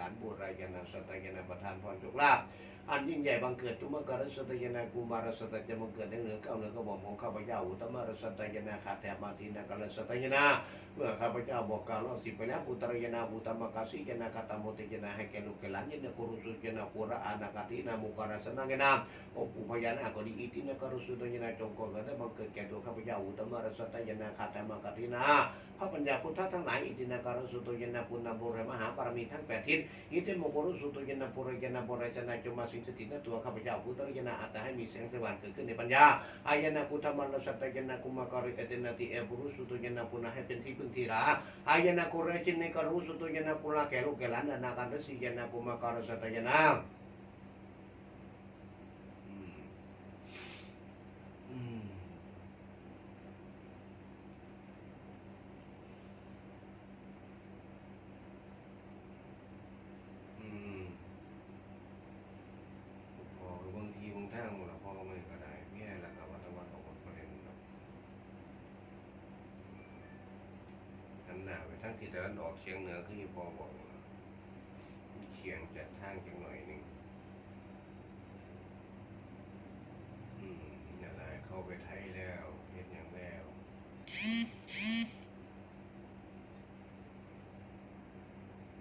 หลานบูรายนาสตยานาประทานพรจุกลาภ อันยิ่งใหญ่บังเกิดตุมกรสตยนากุมารสตจะบังเกิดในเหนือเก้าเหนือกระบอกของข้าพเจ้าอุตมารสตยนาขาดแถบมาทีนากรสตยนาเมื่อข้าพเจ้าบอกกล่าวร้อยสิบไปแล้วปุตรยนาอุตมกาสิยนาคตโมติยนาให้แก่ลูกแก่หลานยินกุรุสุยนาปุระอานาคตินามุการสนางนาโอปุพยานาก็ดีอิตินกรุสุตยนาจงกรกันได้บังเกิดแก่ตัวข้าพเจ้าอุตมารสตยนาคาตมกตินาพระปัญญาพุทธทั้งหลายอิตินกรุสุตยนาปุณณบุรมหาปรมีทั้งแปดทิศอิติโมกุรุสุตยนาปุรยนาบุรชนาจงมาสิงสถิตในตัวข้าพเจ้าพุทธยนาอัตให้มีแสงสว่างเกิดขึ้นในปัญญาอายนากุธรรมรสตยนากุมการิเอตนาติเอบุรุสุตยนาปุณให้เป็นที่พึ่งที่รัก Ayana kurajin ni karu sutu jana pula kelu kelan dan akan resi jana kuma karu sata jana. Hmm. Hmm. อืมพอบางทีบางทางมันพ่อก็ไม่ก็ได้เมียแล้วก็ว่าแตะวันออกประเด็นเนาะหันหน้าไป ทิศตะวันออกเฉียงเหนือคือที่พอบอกเฉียงจากทางจังหน่อยหนึ่งอืมนี่นแหละเข้าไปไทยแล้วเฮ็ดอย่างแล้ว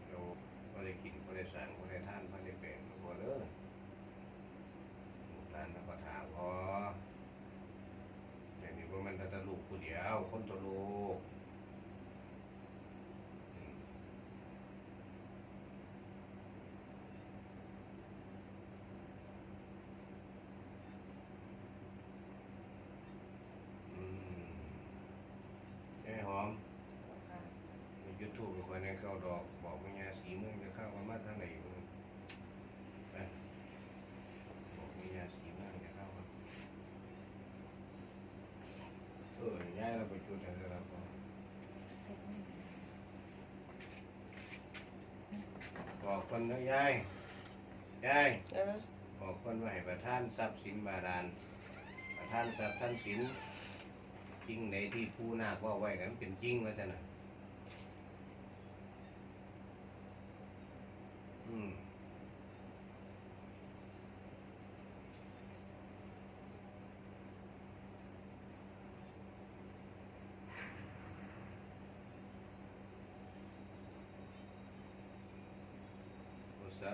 เราก็ได้กินก็ได้สั่งก็ได้ท่านก็ได้เป็นพอเด้อลูกหลานแล้วก็ถามพอแต่นี่ว่ามันแต่ลูกผู้เดียว คนตัวลูกอืมอืมไอ้หอม ในยูทูบคอยในเข้าดอกบอกวิญญาสีเมืองจะเข้ามามาทางไหนมึงไปบอกวิญญาสีเมืองจะเข้ามาเออย้ายเราไปจุดอะไรแล้วก็บอกคนนะยายยายเออบอกคนว่าให้ประท่านทรัพย์สินบาดาลประท่านทรัพย์ท่านสินจริงไหนที่ผู้นาคว่าไว้กันเป็นจริงว่าจะนะอืมา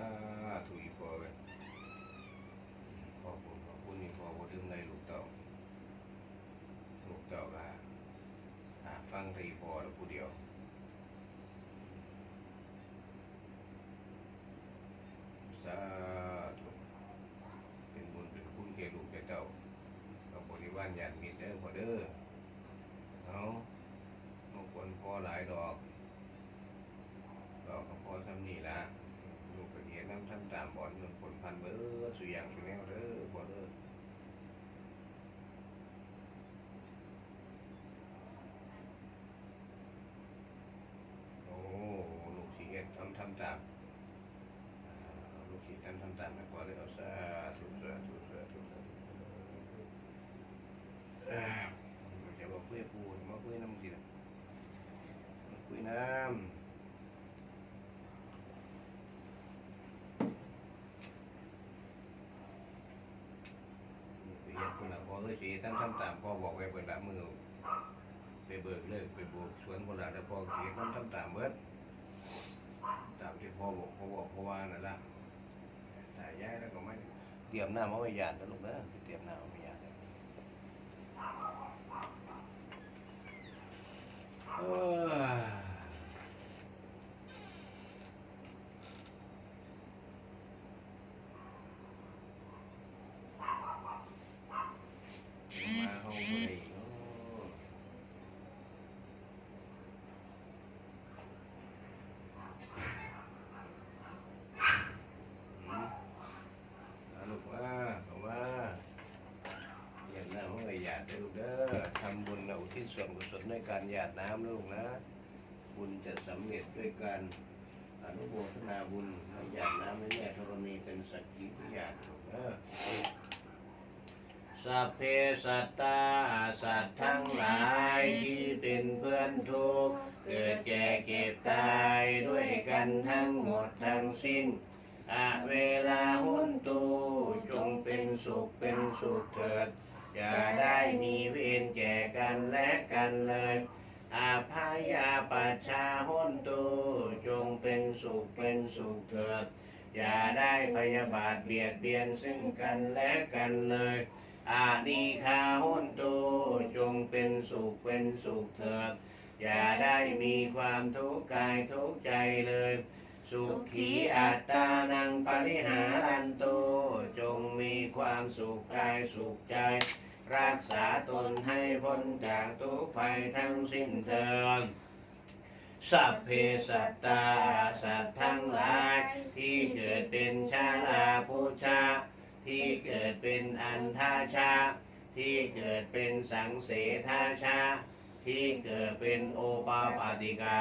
ธุอีพอเว้ยขอบคุณขอบคุณนี่พอบ่ลืมในลูกเต่าลูกเต่าก็หาฟังที่พอแล้วผู้เดียวสาธุเป็นบุญเป็นคุณแก่ลูกแก่เต่ากับบริวารญาติมิตรเด้อพอเด้อเอาบางคนพอหลายดอกดอกก็พอซ้ำนี่ละ ลูกกระเดียน้ำทำตามบ่อนเงินผลพันเบิดสุอย่างสุแนวเด้อบ่เด้อโอ้ลูกสิเฮ็ดทำทำตามลูกสิษย์ทำทำตามให้พอได้เอาซะสุดสาธุสาธุสาธุเอ้ยจะมาคุยกับปูมาคุยน้ำสิละคุยน้ำ ไปเฮ็ดคนละพอเอ้ย สีท่านทำตามพ่อบอกไว้เปิดละมือ ไปเบิกเลิกไปบวกสวนคนละแต่พ่อสิท่านทำตามเบิดตามที่พ่อบอกพ่อบอกพ่อว่านั่นล่ะแต่ย้ายแล้วก็ไม่เตรียมหน้ามาไว้ยานนะลูกนะเตรียมหน้ามาไว้ยานเออมาเฮาบ่ได้เนาะ อืมเอาลูกว่าเอาว่าอย่าน้ำให้หยาดเด้อลูกเด้อทำบุญ เอาที่ส่วนกุศลในการหยาดน้ำนะลูกนะบุญจะสำเร็จด้วยการอนุโมทนาบุญให้หยาดน้ำให้แม่ธรณีเป็นสักขีพยานลูกเด้อสัพเพสัตตาสัตว์ทั้งหลายที่เป็นเพื่อนทุกข์เกิดแก่เก็บตายด้วยกันทั้งหมดทั้งสิ้นอะเวลาหุนตูจงเป็นสุขเป็นสุขเถิด อย่าได้มีเวรแก่กันและกันเลยอาภายาปัชาหุนตูจงเป็นสุขเป็นสุขเถิดอย่าได้พยาบาทเบียดเบียนซึ่งกันและกันเลย อานิคาหุนตูจงเป็นสุขเป็นสุขเถิดอย่าได้มีความทุกข์กายทุกข์ใจเลย สุขีอัตตานังปริหารันโต จงมีความสุขกายสุขใจ รักษาตนให้พ้นจากทุกภัยทั้งสิ้นเถิดสัพเพสัตตาสัตว์ทั้งหลาย ที่เกิดเป็นชาลาพุชา ที่เกิดเป็นอันทาชา ที่เกิดเป็นสังเสทาชา ที่เกิดเป็นโอปาปาติกา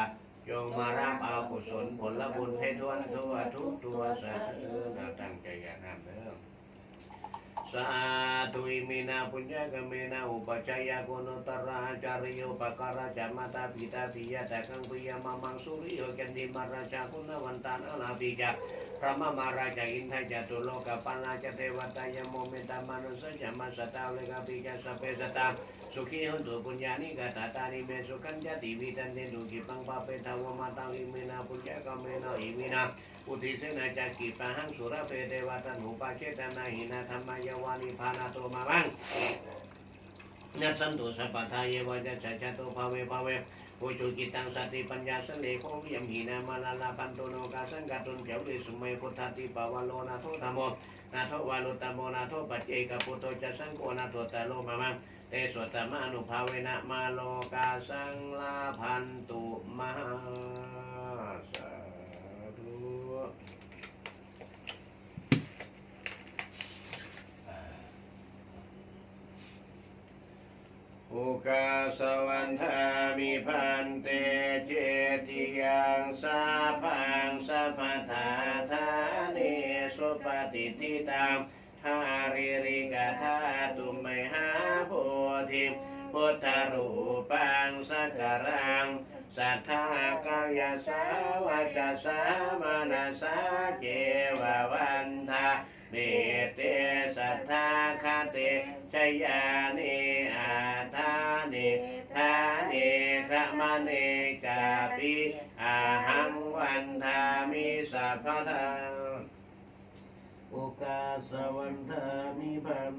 จงมารับเอากุศลผลบุญให้ทวนทั่วทุกตัวสัตว์เออน่าตั้งใจอย่าทำเด้อสาธุอิมินาปุญญกเมนาอุปชัยยโกนตระจาริโยปการะจามาตาปิตาปิยะแต่กังปิยมามังสุริโยกันดิมาราชาคุณวันตานาลาปิจาพระมมาราชาอินทจตุโลกปัลลาจเทวตายโมเมตามานุสจามาสตาเลกาปิจาสเปสตา สุขีหุนตุปุญญานิกาตาตานิเมสุขันจติวิตันเตดุกิปังปะเปทาวมาตังอิเมนาปุญญากเมนาอิมินาอุทิเสนาจักกิปะหังสุรเปเทวตันหุปาเชตนาหินาธรรมายาวานิพานาโตมาวังนัสสันตุสัพพทายวจัจจโตภาเวภาเวปุจุกิตังสติปัญญาสเลโควิยมหินามาลาลาปันโตโนกาสังกัตุนเจวลิสุเมพุทธติปาวโลนาโทธรรมนาโทวาลุตโมนาโทปัจเจกปุตโตจะสังโกนาโทตะโลมามัง สวตมานุภาเวนะมาโลกาสังลาพันตุมาสาธุอุกาสวันทามิพันเต ทธรูปังสักการังสัทธากายสาวาจาสามานาสาเจววันทาเนเตสัทธาคาเตชยานิอาทานิทานิพรมณีกาปิอาหังวันทามิสัพพทาโอกาสวันทามิพัน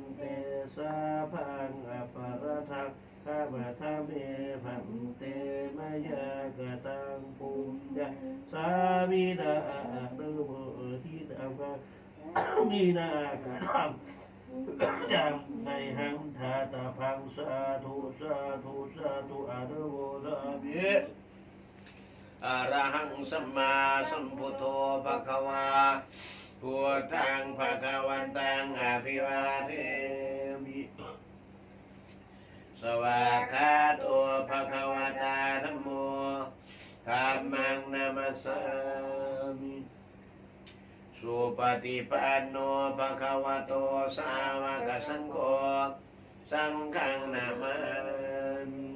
มีนากตังจังในหังทาตาพังสาธุสาธุสาธุอะระโมสามิอรหังสัมมาสัมพุทโธภะคะวาพุทธังภะคะวันตังอภิวาเทมิสวากขาโตภะคะวตาธัมโมธัมมังนามัสสา สุปฏิปันโนภะคะวะโตสาวกสังโฆสังฆังนามามิ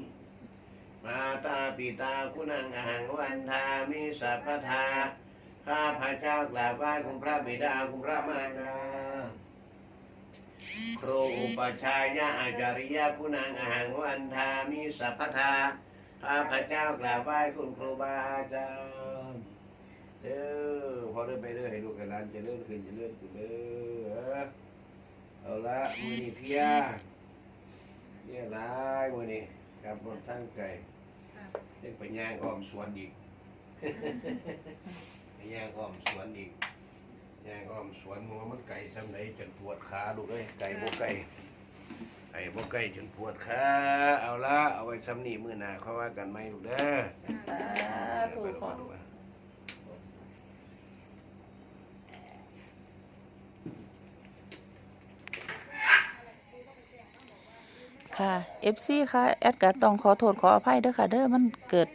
มาตาปิตาคุณังอาหังวันทามิสัพพทาข้าพระเจ้ากราบไหว้คุณพระบิดาคุณพระมารดาครูอุปชายะอาจาริยะคุณังอาหังวันทามิสัพพทาข้าพระเจ้ากราบไหว้คุณครูบาอาจารย์ เด้อพอได้ไปเด้อให้ลูกกับหลานเจะเลื่อนขึ้นเจะเลื่อนขึ้นเด้อเอาละมือนี่เพียเนี่ยร้ายมือนี่กับรถทั้งไก่เด็กไปย่างอ้อมสวนอีกไปย่างอ้อมสวนอีกย่างอ้อมสวนมัวมันไก่ทำไหนจนปวดขาลูกเอ้ยไก่บ่ไก่ไก่บ่ไก่จนปวดขาเอาละเอาไว้ซ้ำนี่มื้อหน้าเขาว่ากันไหมลูกเด้อสาธุ ไปขอดูว่าค่ะ FC ค่ะ แอดก็ต้องขอโทษขออภัยเด้อค่ะ เด้อมันเกิด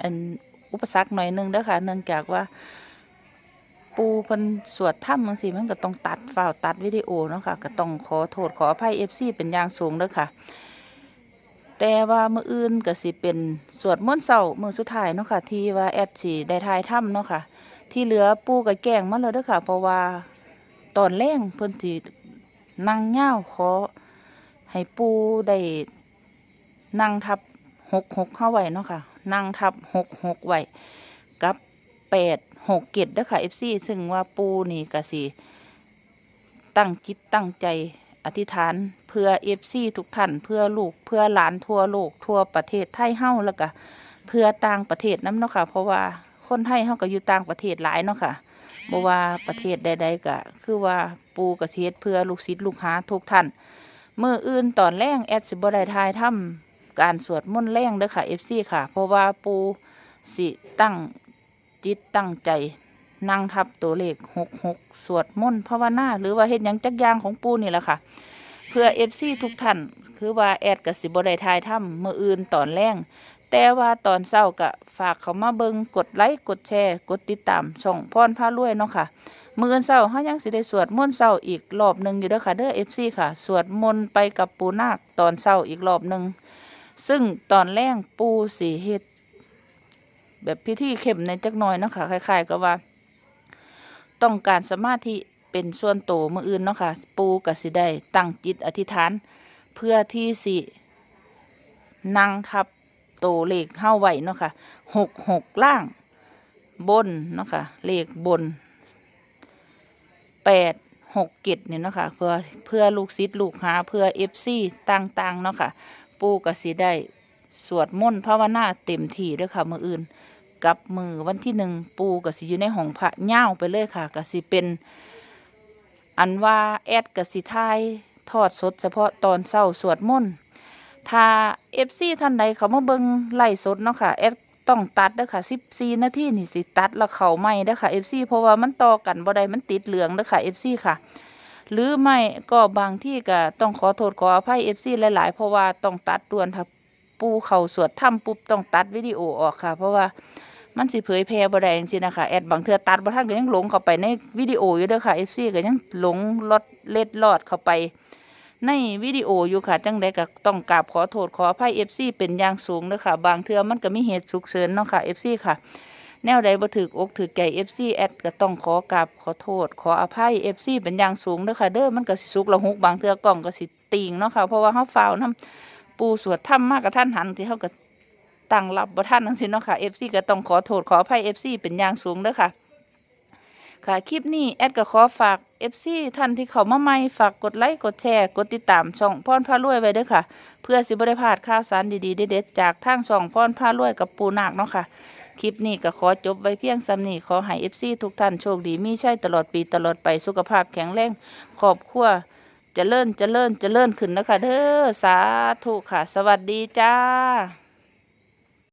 อันอุปสรรคหน่อยหนึงเด้อค่ะ เนื่องจากว่า ปูเพิ่นสวดถ้ำจังซี่มันก็ต้องตัดฝ่าวตัดวิดีโอเนาะค่ะ ก็ต้องขอโทษขออภัย FC เป็นอย่างสูงเด้อค่ะ แต่ว่ามื้ออื่นก็สิเป็นสวดมนต์เช้ามื้อสุดท้ายเนาะค่ะ ที่ว่าแอดสิได้ทายถ้ำเนาะค่ะ ที่เหลือปูก็แกงมาแล้วเด้อค่ะ เพราะว่าตอนแรงเพิ่นสิ นั่งเหย้าขอ ให้ปูได้นั่งทับหกหกเข้าไว้เนาะค่ะ นั่งทับหกหกไว้กับแปดหกเกตเด้อค่ะ FC ซึ่งว่าปูนี่ก็สิตั้งจิตตั้งใจอธิษฐานเพื่อ FC ทุกท่านเพื่อลูกเพื่อหลานทั่วโลกทั่วประเทศไทยเฮ้าแล้วก็เพื่อต่างประเทศน้ำเนาะค่ะ เพราะว่าคนไทยเฮ้าก็อยู่ต่างประเทศหลายเนาะค่ะ บ่ว่าประเทศใดๆก็คือว่าปูกระเทศเพื่อลูกศิษย์ลูกหาทุกท่านมืออื่นตอนแรงแอดสิบได้ทายทำการสวดมนต์แรงเด้อค่ะ FC ค่ะ เพราะว่าปูสิตั้งจิตตั้งใจนั่งทับตัวเลขหกหกสวดมนต์ภาวนาหรือว่าเฮ็ดยังจักย่างของปูนี่แหละค่ะ เพื่อ FC ทุกท่าน คือว่าแอดกับสิบได้ทายทำมืออื่นตอนแรง แต่ว่าตอนเช้าก็ฝากเขามาเบิงกดไลค์กดแชร์ กดติดตามช่องพรพารวยเนาะค่ะ มืออนเช้าเฮายังสิได้สวดมนต์เช้าอีกรอบหนึ่งอยู่เด้อค่ะเด้อ FC ค่ะ สวดมนต์ไปกับปูนาคตอนเช้าอีกรอบหนึ่งซึ่งตอนแรกปูสิเฮ็ดแบบพิธีเข้มในจักหน่อยเนาะค่ะคล้าย ๆกับว่า ต้องการสมาธิเป็นส่วนโตวมืออื่นเนาะค่ะ ปูก็สิได้ตั้งจิตอธิษฐาน เพื่อที่สินั่งทับ ตวเลขเข้าไว้เนาะค่ะหกหกล่าง บนเนาะค่ะเลขบนแปดหกเกตเนี่ยเนาะค่ะเพื่อเพื่อลูกศิษย์ลูกหาเพื่อเอฟซีต่างๆเนาะค่ะปูก็สิได้สวดมนต์ภาวนาเต็มที่ด้วยค่ะมืออื่น กับมือวันที่หนึ่งปูก็สิอยู่ในห้องพระเง่าวไปเลยค่ะก็สิเป็น อันว่าแอดกับสิทายทอดสดเฉพาะตอนเศร้าสวดมนต์ ถ้าเอฟซีท่านใดเขามาเบิงไล่สดเนาะค่ะแอดต้องตัดเด้อค่ะสิบสี่นาทีนี่สิตัดแล้วเขาไม่เด้อค่ะเอฟซีเพราะว่ามันต่อกันบ่ได้มันติดเหลืองเด้อค่ะเอฟซีค่ะ หรือไม่ก็บางที่ก็ต้องขอโทษขออภัยเอฟซีหลายๆ เพราะว่าต้องตัดด่วนถ้าปูเข่าสวดถ้ำปุ๊บต้องตัดวิดีโอออกค่ะ เพราะว่ามันสิเผยแพร่บ่ได้จริงๆนะคะแอดบางเทือตัดบ่ทันก็ยังหลงเข้าไปในวิดีโออยู่เด้อค่ะ FC ก็ยังหลงลอดเล็ดลอดเข้าไป ในวิดีโออยู่ค่ะจังใดก็ต้องกราบขอโทษขออภัย FC เป็นอย่างสูงเด้อค่ะ บางเทื่อมันก็มีเหตุฉุกเฉินเนาะค่ะ FC ค่ะ แนวใดบ่ถูกอกถูกใจ FC แอดก็ต้องขอกราบขอโทษ ขออภัย FC เป็นอย่างสูงเด้อค่ะ เด้อมันก็สิสุกละหุกบางเทื่อกล้องก็สิติงเนาะค่ะเพราะว่าเฮาฟาวนํปูสวดถ้ำมากกับท่านหันที่เฮาก็ตั้งรับบ่ท่านทั้งสิ้นเนาะค่ะ FC ก็ต้องขอโทษขออภัย FC เป็นอย่างสูงเด้อค่ะ ค่ะ คลิปนี้แอดก็ขอฝาก FC ท่านที่เข้ามาใหม่ฝากกดไลค์กดแชร์กดติดตามช่องพรพารวยไว้ด้อค่ะ เพื่อสิบ่ได้พลาดข่าวสารดีๆเด็ดๆจากทางช่องพรพารวยกับปูนาคเนาะค่ะ คลิปนี้ก็ขอจบไว้เพียงซ้ำนี้ขอให้ FC ทุกท่านโชคดีมีชัยตลอดปีตลอดไปสุขภาพแข็งแรงครอบครัวเจริญเจริญเจริญขึ้นนะคะเด้อสาธุค่ะ สวัสดีจ้า